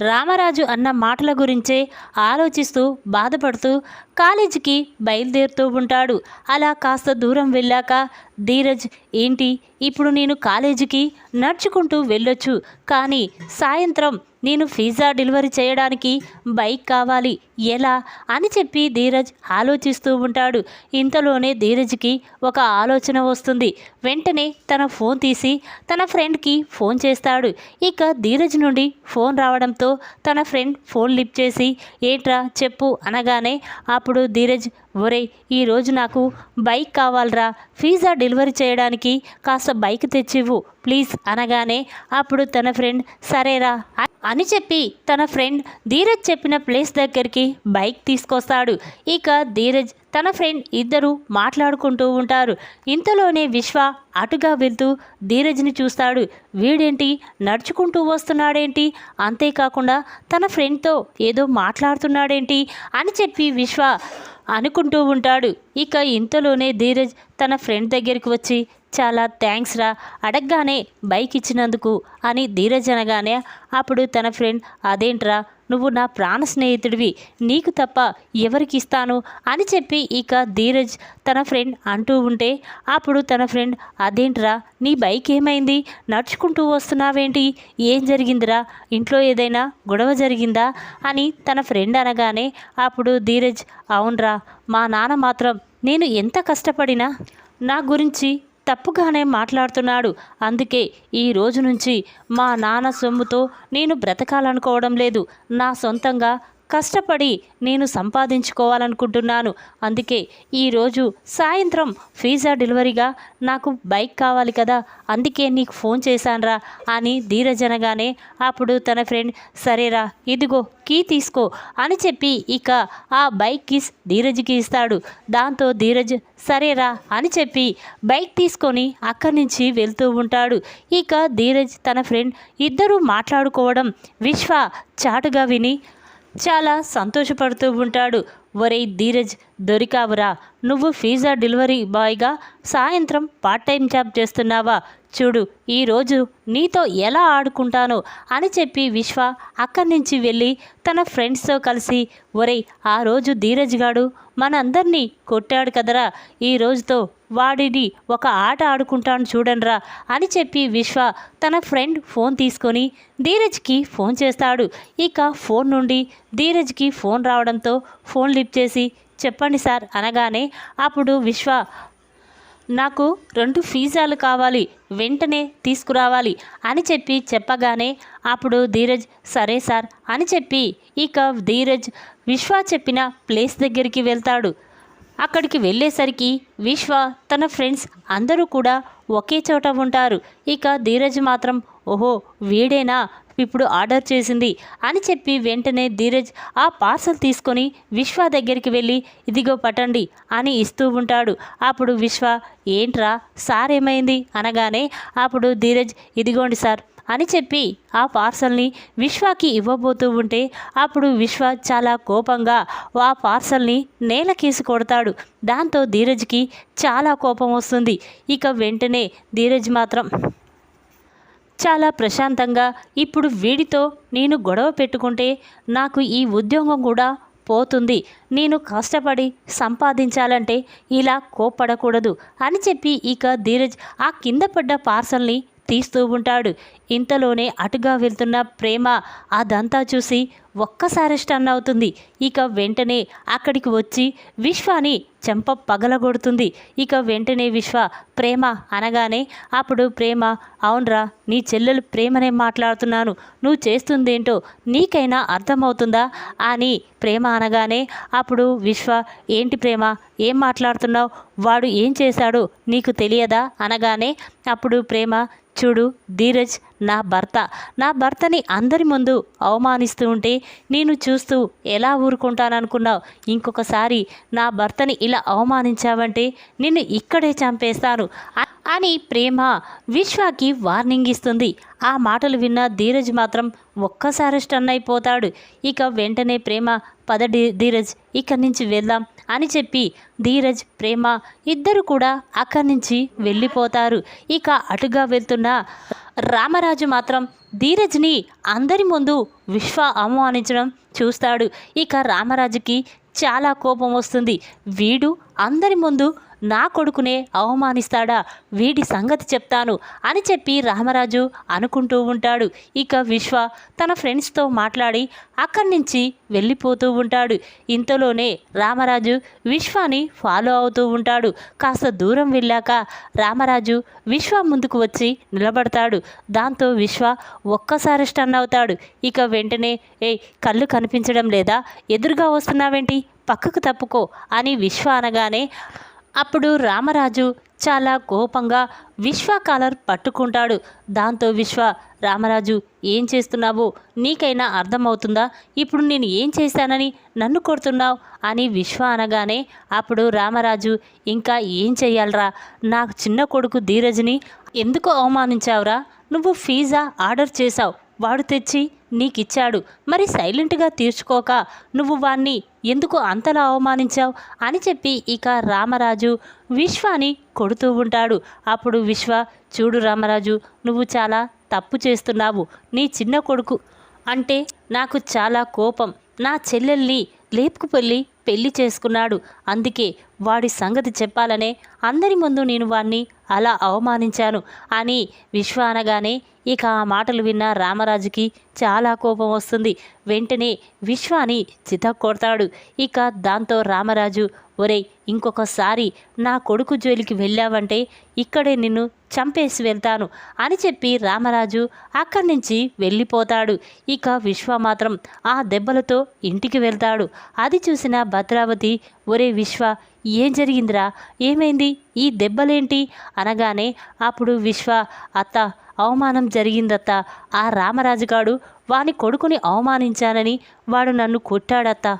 రామరాజు అన్న మాటల గురించే ఆలోచిస్తూ బాధపడుతూ కాలేజీకి బయలుదేరుతూ ఉంటాడు. అలా కాస్త దూరం వెళ్ళాక ధీరజ్ ఏంటి? ఇప్పుడు నేను కాలేజీకి నడుచుకుంటూ వెళ్ళొచ్చు. కానీ సాయంత్రం నేను పిజ్జా డెలివరీ చేయడానికి బైక్ కావాలి. ఎలా? అని చెప్పి ధీరజ్ ఆలోచిస్తూ ఉంటాడు. ఇంతలోనే ధీరజ్కి ఒక ఆలోచన వస్తుంది. వెంటనే తన ఫోన్ తీసి తన ఫ్రెండ్కి ఫోన్ చేస్తాడు. ఇక ధీరజ్ నుండి ఫోన్ రావడంతో తన ఫ్రెండ్ ఫోన్ లిప్ చేసి ఏట్రా చెప్పు అనగానే అప్పుడు ధీరజ్ ఒరే ఈరోజు నాకు బైక్ కావాలరా పిజ్జా డెలివరీ చేయడానికి కాస్త బైక్ తెచ్చివ్వు ప్లీజ్ అనగానే అప్పుడు తన ఫ్రెండ్ సరేరా అని చెప్పి తన ఫ్రెండ్ ధీరజ్ చెప్పిన ప్లేస్ దగ్గరికి బైక్ తీసుకొస్తాడు. ఇక ధీరజ్ తన ఫ్రెండ్ ఇద్దరు మాట్లాడుకుంటూ ఉంటారు. ఇంతలోనే విశ్వ అటుగా వెళ్తూ ధీరజ్ని చూస్తాడు. వీడేంటి? నడుచుకుంటూ వస్తున్నాడేంటి? అంతేకాకుండా తన ఫ్రెండ్తో ఏదో మాట్లాడుతున్నాడేంటి? అని చెప్పి విశ్వ అనుకుంటూ ఉంటాడు. ఇక ఇంతలోనే ధీరజ్ తన ఫ్రెండ్ దగ్గరికి వచ్చి చాలా థ్యాంక్స్ రా అడగగానే బైక్ ఇచ్చినందుకు అని ధీరజ్ అనగానే అప్పుడు తన ఫ్రెండ్ అదేంట్రా నువ్వు నా ప్రాణ స్నేహితుడివి. నీకు తప్ప ఎవరికి ఇస్తాను అని చెప్పి ఇక ధీరజ్ తన ఫ్రెండ్ అంటూ ఉంటే అప్పుడు తన ఫ్రెండ్ అదేంట్రా నీ బైక్ ఏమైంది? నడుచుకుంటూ వస్తున్నావేంటి? ఏం జరిగిందిరా? ఇంట్లో ఏదైనా గొడవ జరిగిందా? అని తన ఫ్రెండ్ అనగానే అప్పుడు ధీరజ్ అవునరా మా నాన్న మాత్రం నేను ఎంత కష్టపడినా నా గురించి తప్పుగానే మాట్లాడుతున్నాడు. అందుకే ఈ రోజు నుంచి మా నాన్న సొమ్ముతో నేను బ్రతకాలనుకోవడం లేదు. నా సొంతంగా కష్టపడి నేను సంపాదించుకోవాలనుకుంటున్నాను. అందుకే ఈరోజు సాయంత్రం ఫీజా డెలివరీగా నాకు బైక్ కావాలి కదా అందుకే నీకు ఫోన్ చేశానురా అని ధీరజ్ అనగానే అప్పుడు తన ఫ్రెండ్ సరేరా ఇదిగో కీ తీసుకో అని చెప్పి ఇక ఆ బైక్ కిస్ ధీరజ్కి ఇస్తాడు. దాంతో ధీరజ్ సరేరా అని చెప్పి బైక్ తీసుకొని అక్కడి నుంచి వెళ్తూ ఉంటాడు. ఇక ధీరజ్ తన ఫ్రెండ్ ఇద్దరూ మాట్లాడుకోవడం విశ్వ చాటుగా విని చాలా సంతోషపడుతూ ఉంటాడు. ఒరేయ్ ధీరజ్ దొరికావురా. నువ్వు పిజ్జా డెలివరీ బాయ్గా సాయంత్రం పార్ట్ టైం జాబ్ చేస్తున్నావా? చూడు ఈరోజు నీతో ఎలా ఆడుకుంటానో అని చెప్పి విశ్వ అక్కడి నుంచి వెళ్ళి తన ఫ్రెండ్స్తో కలిసి ఒరేయ్ ఆ రోజు ధీరజ్ గాడు మనందరినీ కొట్టాడు కదరా ఈ రోజుతో వాడిని ఒక ఆట ఆడుకుంటాను చూడండిరా అని చెప్పి విశ్వ తన ఫ్రెండ్ ఫోన్ తీసుకొని ధీరజ్కి ఫోన్ చేస్తాడు. ఇక ఫోన్ నుండి ధీరజ్కి ఫోన్ రావడంతో ఫోన్ లిఫ్ట్ చేసి చెప్పండి సార్ అనగానే అప్పుడు విశ్వ నాకు రెండు పిజ్జాలు కావాలి వెంటనే తీసుకురావాలి అని చెప్పి చెప్పగానే అప్పుడు ధీరజ్ సరే సార్ అని చెప్పి ఇక ధీరజ్ విశ్వ చెప్పిన ప్లేస్ దగ్గరికి వెళ్తాడు. అక్కడికి వెళ్ళేసరికి విశ్వ తన ఫ్రెండ్స్ అందరూ కూడా ఒకే చోట ఉంటారు. ఇక ధీరజ్ మాత్రం ఓహో వీడేనా? ఇప్పుడు ఆర్డర్ చేసింది అని చెప్పి వెంటనే ధీరజ్ ఆ పార్సల్ తీసుకొని విశ్వ దగ్గరికి వెళ్ళి ఇదిగో పట్టండి అని ఇస్తూ ఉంటాడు. అప్పుడు విశ్వ ఏంట్రా సార్ ఏమైంది? అనగానే అప్పుడు ధీరజ్ ఇదిగోండి సార్ అని చెప్పి ఆ పార్సల్ని విశ్వకి ఇవ్వబోతూ ఉంటే అప్పుడు విశ్వ చాలా కోపంగా ఆ పార్సల్ని నేలకేసి కొడతాడు. దాంతో ధీరజ్కి చాలా కోపం వస్తుంది. ఇక వెంటనే ధీరజ్ మాత్రం చాలా ప్రశాంతంగా ఇప్పుడు వీడితో నేను గొడవ పెట్టుకుంటే నాకు ఈ ఉద్యోగం కూడా పోతుంది. నేను కష్టపడి సంపాదించాలంటే ఇలా కోప్పడకూడదు అని చెప్పి ఇక ధీరజ్ ఆ కింద పడ్డ పార్సల్ని తీస్తూ ఉంటాడు. ఇంతలోనే అటుగా వెళ్తున్న ప్రేమ అదంతా చూసి ఒక్కసారి స్టన్ అవుతుంది. ఇక వెంటనే అక్కడికి వచ్చి విశ్వాని చెంప పగలగొడుతుంది. ఇక వెంటనే విశ్వ ప్రేమ అనగానే అప్పుడు ప్రేమ అవునరా నీ చెల్లెలు ప్రేమనే మాట్లాడుతున్నాను. నువ్వు చేస్తుందేంటో నీకైనా అర్థమవుతుందా? అని ప్రేమ అనగానే అప్పుడు విశ్వ ఏంటి ప్రేమ? ఏం మాట్లాడుతున్నావు? వాడు ఏం చేశాడో నీకు తెలియదా? అనగానే అప్పుడు ప్రేమ చూడు ధీరజ్ నా భర్త. నా భర్తని అందరి ముందు అవమానిస్తూ ఉంటే నేను చూస్తూ ఎలా ఊరుకుంటాననుకున్నావు? ఇంకొకసారి నా భర్తని ఇలా అవమానించావంటే నిన్ను ఇక్కడే చంపేస్తాను. అని ప్రేమ విశ్వాకి వార్నింగ్ ఇస్తుంది. ఆ మాటలు విన్న ధీరజ్ మాత్రం ఒక్కసారి స్టన్ అయిపోతాడు. ఇక వెంటనే ప్రేమ పద ధీరజ్ ఇక్కడి నుంచి వెళ్దాం అని చెప్పి ధీరజ్ ప్రేమ ఇద్దరు కూడా అక్కడి నుంచి వెళ్ళిపోతారు. ఇక అటుగా వెళ్తున్న రామరాజు మాత్రం ధీరజ్ని అందరి ముందు విశ్వ అవమానించడం చూస్తాడు. ఇక రామరాజుకి చాలా కోపం వస్తుంది. వీడు అందరి ముందు నా కొడుకునే అవమానిస్తాడా? వీడి సంగతి చెప్తాను అని చెప్పి రామరాజు అనుకుంటూ ఉంటాడు. ఇక విశ్వ తన ఫ్రెండ్స్తో మాట్లాడి అక్కడి నుంచి వెళ్ళిపోతూ ఉంటాడు. ఇంతలోనే రామరాజు విశ్వాని ఫాలో అవుతూ ఉంటాడు. కాస్త దూరం వెళ్ళాక రామరాజు విశ్వ ముందుకు వచ్చి నిలబడతాడు. దాంతో విశ్వ ఒక్కసారి స్టన్ అవుతాడు. ఇక వెంటనే ఏ కళ్ళు కనిపించడం లేదా? ఎదురుగా వస్తున్నావేంటి? పక్కకు తప్పుకో అని విశ్వ అనగానే అప్పుడు రామరాజు చాలా కోపంగా విశ్వ కాలర్ పట్టుకుంటాడు. దాంతో విశ్వ రామరాజు ఏం చేస్తున్నావో? నీకైనా అర్థమవుతుందా? ఇప్పుడు నేను ఏం చేశానని నన్ను కొడుతున్నావు? అని విశ్వ అనగానే అప్పుడు రామరాజు ఇంకా ఏం చెయ్యాలరా? నాకు చిన్న కొడుకు ధీరజ్ని ఎందుకు అవమానించావురా? నువ్వు ఫీజా ఆర్డర్ చేశావు? వాడు తెచ్చి నీకిచ్చాడు. మరి సైలెంట్గా తీర్చుకోక నువ్వు వాణ్ణి ఎందుకు అంతలా అవమానించావు? అని చెప్పి ఇక రామరాజు విశ్వాని కొడుతూ ఉంటాడు. అప్పుడు విశ్వ చూడు రామరాజు నువ్వు చాలా తప్పు చేస్తున్నావు. నీ చిన్న కొడుకు అంటే నాకు చాలా కోపం. నా చెల్లెల్ని లేపుకుపెళ్ళి పెళ్ళి చేసుకున్నాడు. అందుకే వాడి సంగతి చెప్పాలనే అందరి ముందు నేను వాణ్ణి అలా అవమానించాను. అని విశ్వ అనగానే ఇక ఆ మాటలు విన్న రామరాజుకి చాలా కోపం వస్తుంది. వెంటనే విశ్వాని చితక్కొడతాడు. ఇక దాంతో రామరాజు ఒరేయ్ ఇంకొకసారి నా కొడుకు జోలికి వెళ్ళావంటే ఇక్కడే నిన్ను చంపేసి వెళ్తాను అని చెప్పి రామరాజు అక్కడి నుంచి వెళ్ళిపోతాడు. ఇక విశ్వ మాత్రం ఆ దెబ్బలతో ఇంటికి వెళ్తాడు. అది చూసిన భద్రావతి ఒరే విశ్వ ఏం జరిగిందిరా? ఏమైంది? ఈ దెబ్బలేంటి? అనగానే అప్పుడు విశ్వ అత్త అవమానం జరిగిందత్త. ఆ రామరాజుగాడు వాని కొడుకుని అవమానించానని వాడు నన్ను కొట్టాడత్త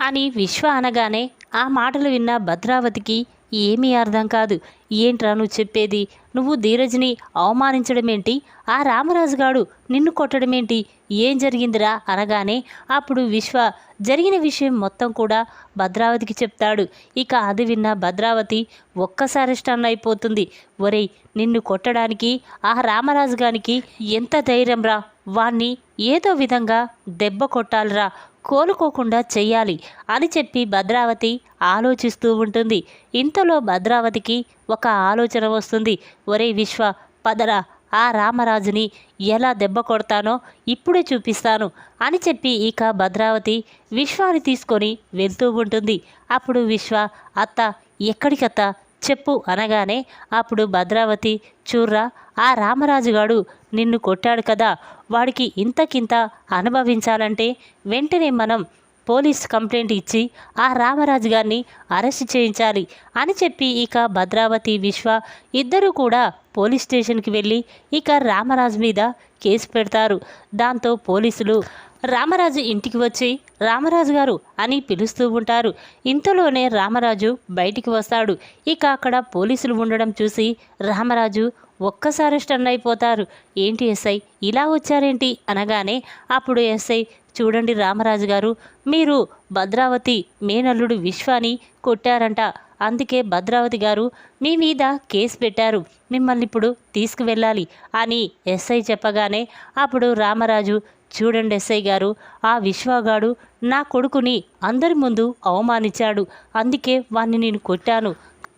అని విశ్వ అనగానే ఆ మాటలు విన్న భద్రావతికి ఏమీ అర్థం కాదు. ఏంట్రా నువ్వు చెప్పేది? నువ్వు ధీరజ్ని అవమానించడమేంటి? ఆ రామరాజుగాడు నిన్ను కొట్టడమేంటి? ఏం జరిగిందిరా? అనగానే అప్పుడు విశ్వ జరిగిన విషయం మొత్తం కూడా భద్రావతికి చెప్తాడు. ఇక అది విన్న భద్రావతి ఒక్కసారి స్టన్ అయిపోతుంది. ఒరేయ్ నిన్ను కొట్టడానికి ఆ రామరాజు గానికి ఎంత ధైర్యం రా వాణ్ణి ఏదో విధంగా దెబ్బ కొట్టాలిరా. కోలుకోకుండా చెయ్యాలి అని చెప్పి భద్రావతి ఆలోచిస్తూ ఉంటుంది. ఇంతలో భద్రావతికి ఒక ఆలోచన వస్తుంది. ఒరే విశ్వ పదరా ఆ రామరాజుని ఎలా దెబ్బ కొడతానో ఇప్పుడే చూపిస్తాను అని చెప్పి ఇక భద్రావతి విశ్వాన్ని తీసుకొని వెళ్తూ ఉంటుంది. అప్పుడు విశ్వ అత్త ఎక్కడికత్త? చెప్పు అనగానే అప్పుడు భద్రావతి చూర్రా ఆ రామరాజుగాడు నిన్ను కొట్టాడు కదా. వాడికి ఇంతకింత అనుభవించాలంటే వెంటనే మనం పోలీస్ కంప్లైంట్ ఇచ్చి ఆ రామరాజు గారిని అరెస్ట్ చేయించాలి అని చెప్పి ఇక భద్రావతి విశ్వ ఇద్దరు కూడా పోలీస్ స్టేషన్కి వెళ్ళి ఇక రామరాజు మీద కేసు పెడతారు. దాంతో పోలీసులు రామరాజు ఇంటికి వచ్చి రామరాజు గారు అని పిలుస్తూ ఉంటారు. ఇంతలోనే రామరాజు బయటికి వస్తాడు. ఇక అక్కడ పోలీసులు ఉండడం చూసి రామరాజు ఒక్కసారి స్టన్ అయిపోతారు. ఏంటి ఎస్ఐ? ఇలా వచ్చారేంటి? అనగానే అప్పుడు ఎస్ఐ చూడండి రామరాజు గారు మీరు భద్రావతి మేనల్లుడు విశ్వాని కొట్టారంట. అందుకే భద్రావతి గారు మీ మీద కేసు పెట్టారు. మిమ్మల్ని ఇప్పుడు తీసుకువెళ్ళాలి అని ఎస్ఐ చెప్పగానే అప్పుడు రామరాజు చూడండి ఎస్ఐ గారు ఆ విశ్వగాడు నా కొడుకుని అందరి ముందు అవమానించాడు. అందుకే వాణ్ణి నేను కొట్టాను.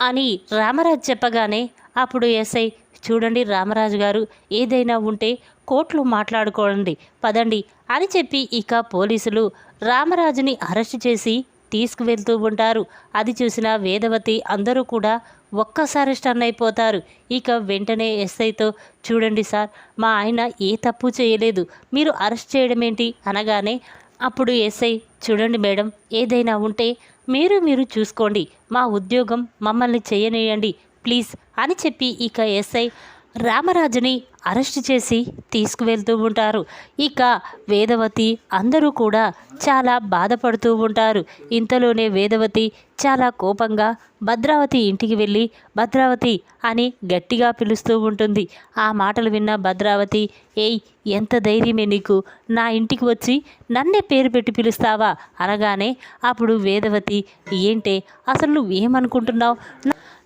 అని రామరాజు చెప్పగానే అప్పుడు ఎస్ఐ చూడండి రామరాజు గారు ఏదైనా ఉంటే కోర్టులో మాట్లాడుకోండి పదండి అని చెప్పి ఇక పోలీసులు రామరాజుని అరెస్ట్ చేసి తీసుకువెళ్తూ ఉంటారు. అది చూసిన వేదవతి అందరూ కూడా ఒక్కసారి స్టన్ అయిపోతారు. ఇక వెంటనే ఎస్ఐతో చూడండి సార్ మా ఆయన ఏ తప్పు చేయలేదు మీరు అరెస్ట్ చేయడం ఏంటి అనగానే అప్పుడు ఎస్ఐ చూడండి మేడం ఏదైనా ఉంటే మీరు మీరు చూసుకోండి. మా ఉద్యోగం మమ్మల్ని చేయనీయండి. ప్లీజ్ అని చెప్పి ఇక ఎస్ఐ రామరాజుని అరెస్ట్ చేసి తీసుకువెళ్తూ ఉంటారు. ఇక వేదవతి అందరూ కూడా చాలా బాధపడుతూ ఉంటారు. ఇంతలోనే వేదవతి చాలా కోపంగా భద్రావతి ఇంటికి వెళ్ళి భద్రావతి అని గట్టిగా పిలుస్తూ ఉంటుంది. ఆ మాటలు విన్న భద్రావతి ఏయ్ ఎంత ధైర్యమే నీకు? నా ఇంటికి వచ్చి నన్నే పేరు పెట్టి పిలుస్తావా? అనగానే అప్పుడు వేదవతి ఏంటే అసలు నువ్వేమనుకుంటున్నావు?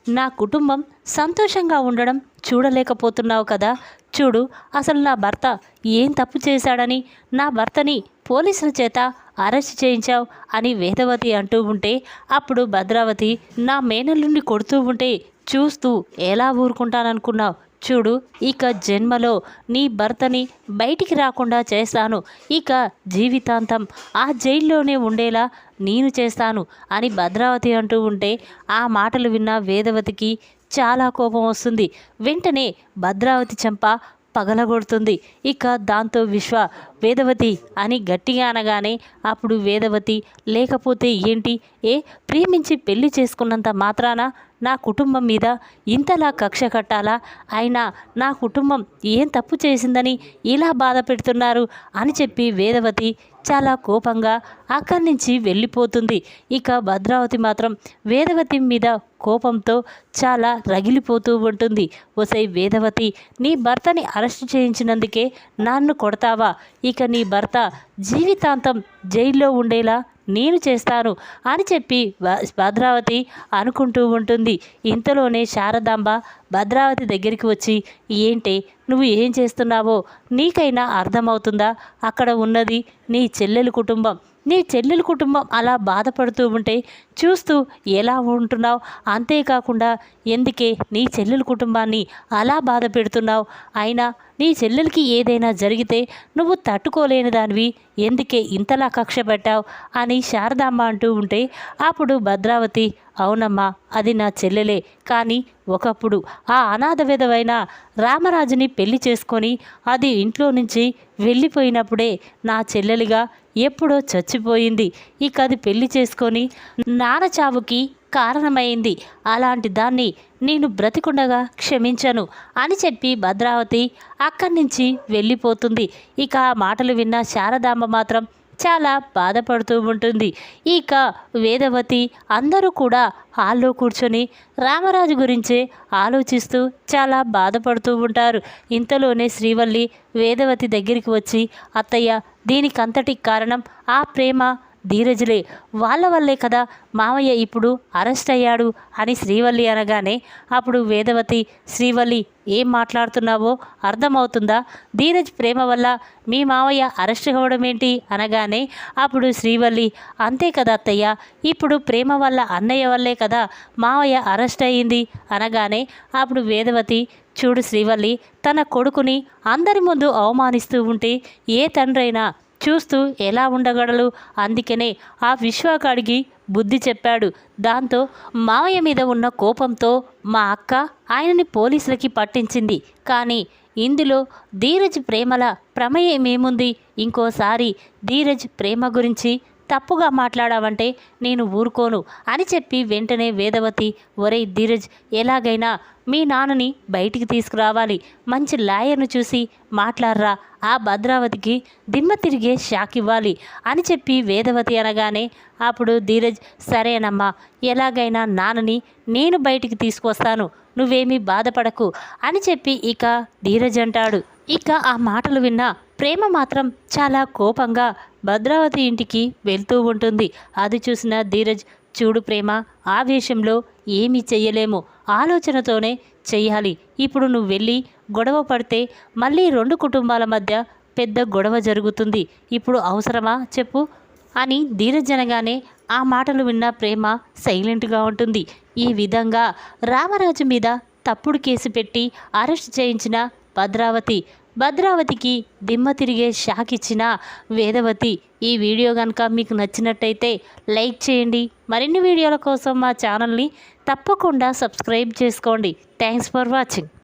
నా కుటుంబం సంతోషంగా ఉండడం చూడలేకపోతున్నావు కదా. చూడు అసలు నా భర్త ఏం తప్పు చేశాడని నా భర్తని పోలీసుల చేత అరెస్ట్ చేయించావు అని వేదవతి అంటూ ఉంటే అప్పుడు భద్రావతి నా మేనల్లుండి కొడుతూ ఉంటే చూస్తూ ఎలా ఊరుకుంటాననుకున్నావు? చూడు ఇక జన్మలో నీ భర్తని బయటికి రాకుండా చేస్తాను. ఇక జీవితాంతం ఆ జైల్లోనే ఉండేలా నేను చేస్తాను అని భద్రావతి అంటూ ఉంటే ఆ మాటలు విన్న వేదవతికి చాలా కోపం వస్తుంది. వెంటనే భద్రావతి చెంప పగలగొడుతుంది. ఇక దాంతో విశ్వ వేదవతి అని గట్టిగా అనగానే అప్పుడు వేదవతి లేకపోతే ఏంటి? ఏ? ప్రేమించి పెళ్ళి చేసుకున్నంత మాత్రాన నా కుటుంబం మీద ఇంతలా కక్ష కట్టాలా? అయినా నా కుటుంబం ఏం తప్పు చేసిందని ఇలా బాధ పెడుతున్నారు? అని చెప్పి వేదవతి చాలా కోపంగా అక్కడి నుంచి వెళ్ళిపోతుంది. ఇక భద్రావతి మాత్రం వేదవతి మీద కోపంతో చాలా రగిలిపోతూ ఉంటుంది. ఒసై వేదవతి నీ భర్తని అరెస్ట్ చేయించినందుకే నన్ను కొడతావా? ఇక నీ భర్త జీవితాంతం జైల్లో ఉండేలా నేను చేస్తాను అని చెప్పి భద్రావతి అనుకుంటూ ఉంటుంది. ఇంతలోనే శారదాంబ భద్రావతి దగ్గరికి వచ్చి ఏంటి నువ్వు ఏం చేస్తున్నావో? నీకైనా అర్థమవుతుందా? అక్కడ ఉన్నది నీ చెల్లెలు కుటుంబం. నీ చెల్లెల కుటుంబం అలా బాధపడుతూ ఉంటే చూస్తూ ఎలా ఉంటున్నావు? అంతేకాకుండా ఎందుకే నీ చెల్లెల కుటుంబాన్ని అలా బాధ పెడుతున్నావు? అయినా నీ చెల్లెలకి ఏదైనా జరిగితే నువ్వు తట్టుకోలేని దానివి. ఎందుకే ఇంతలా కక్ష పెట్టావు? అని శారదామ్మ అంటూ ఉంటే అప్పుడు భద్రావతి అవునమ్మా అది నా చెల్లెలే. కానీ ఒకప్పుడు ఆ అనాథ విధవైన రామరాజుని పెళ్ళి చేసుకొని అది ఇంట్లో నుంచి వెళ్ళిపోయినప్పుడే నా చెల్లెలిగా ఎప్పుడో చచ్చిపోయింది. ఇక అది పెళ్ళి చేసుకొని నాన్న చావుకి కారణమైంది. అలాంటి దాన్ని నేను బ్రతికుండగా క్షమించను అని చెప్పి భద్రావతి అక్కడి నుంచి వెళ్ళిపోతుంది. ఇక ఆ మాటలు విన్న శారదాంబ మాత్రం చాలా బాధపడుతూ ఉంటుంది. ఇక వేదవతి అందరూ కూడా హాల్లో కూర్చొని రామరాజు గురించే ఆలోచిస్తూ చాలా బాధపడుతూ ఉంటారు. ఇంతలోనే శ్రీవల్లి వేదవతి దగ్గరికి వచ్చి అత్తయ్య దీనికంతటి కారణం ఆ ప్రేమ ధీరజులే వాళ్ళ వల్లే కదా మామయ్య ఇప్పుడు అరెస్ట్ అయ్యాడు అని శ్రీవల్లి అనగానే అప్పుడు వేదవతి శ్రీవల్లి ఏం మాట్లాడుతున్నావో అర్థమవుతుందా? ధీరజ్ ప్రేమ వల్ల మీ మావయ్య అరెస్ట్ అవ్వడం ఏంటి అనగానే అప్పుడు శ్రీవల్లి అంతే కదా అత్తయ్య ఇప్పుడు ప్రేమ వల్ల అన్నయ్య వల్లే కదా మావయ్య అరెస్ట్ అయ్యింది. అనగానే అప్పుడు వేదవతి చూడు శ్రీవల్లి తన కొడుకుని అందరి ముందు అవమానిస్తూ ఉంటే ఏ తండ్రైనా చూస్తూ ఎలా ఉండగలడు? అందుకనే ఆ విశ్వకాడికి బుద్ధి చెప్పాడు. దాంతో మావయ్య మీద ఉన్న కోపంతో మా అక్క ఆయనని పోలీసులకి పట్టించింది. కానీ ఇందులో ధీరజ్ ప్రేమల ప్రమేయమేముంది ఇంకోసారి ధీరజ్ ప్రేమ గురించి తప్పుగా మాట్లాడావంటే నేను ఊరుకోను అని చెప్పి వెంటనే వేదవతి ఒరే ధీరజ్ ఎలాగైనా మీ నాన్నని బయటికి తీసుకురావాలి. మంచి లాయర్ను చూసి మాట్లాడరా. ఆ భద్రావతికి దిమ్మ తిరిగే షాక్ ఇవ్వాలి అని చెప్పి వేదవతి అనగానే అప్పుడు ధీరజ్ సరేనమ్మా ఎలాగైనా నాన్నని నేను బయటికి తీసుకొస్తాను. నువ్వేమీ బాధపడకు అని చెప్పి ఇక ధీరజ్ అంటాడు. ఇక ఆ మాటలు విన్న ప్రేమ మాత్రం చాలా కోపంగా భద్రావతి ఇంటికి వెళ్తూ ఉంటుంది. అది చూసిన ధీరజ్ చూడు ప్రేమ ఆవేశంలో ఏమీ చెయ్యలేము. ఆలోచనతోనే చెయ్యాలి. ఇప్పుడు నువ్వు వెళ్ళి గొడవ పడితే మళ్ళీ రెండు కుటుంబాల మధ్య పెద్ద గొడవ జరుగుతుంది. ఇప్పుడు అవసరమా చెప్పు అని ధీరజ్ అనగానే ఆ మాటలు విన్న ప్రేమ సైలెంట్గా ఉంటుంది. ఈ విధంగా రామరాజు మీద తప్పుడు కేసు పెట్టి అరెస్ట్ చేయించిన భద్రావతి భద్రావతికి దిమ్మ తిరిగే షాక్ ఇచ్చిన వేదవతి. ఈ వీడియో కనుక మీకు నచ్చినట్టయితే లైక్ చేయండి. మరిన్ని వీడియోల కోసం మా ఛానల్ని తప్పకుండా సబ్స్క్రైబ్ చేసుకోండి. Thanks for watching.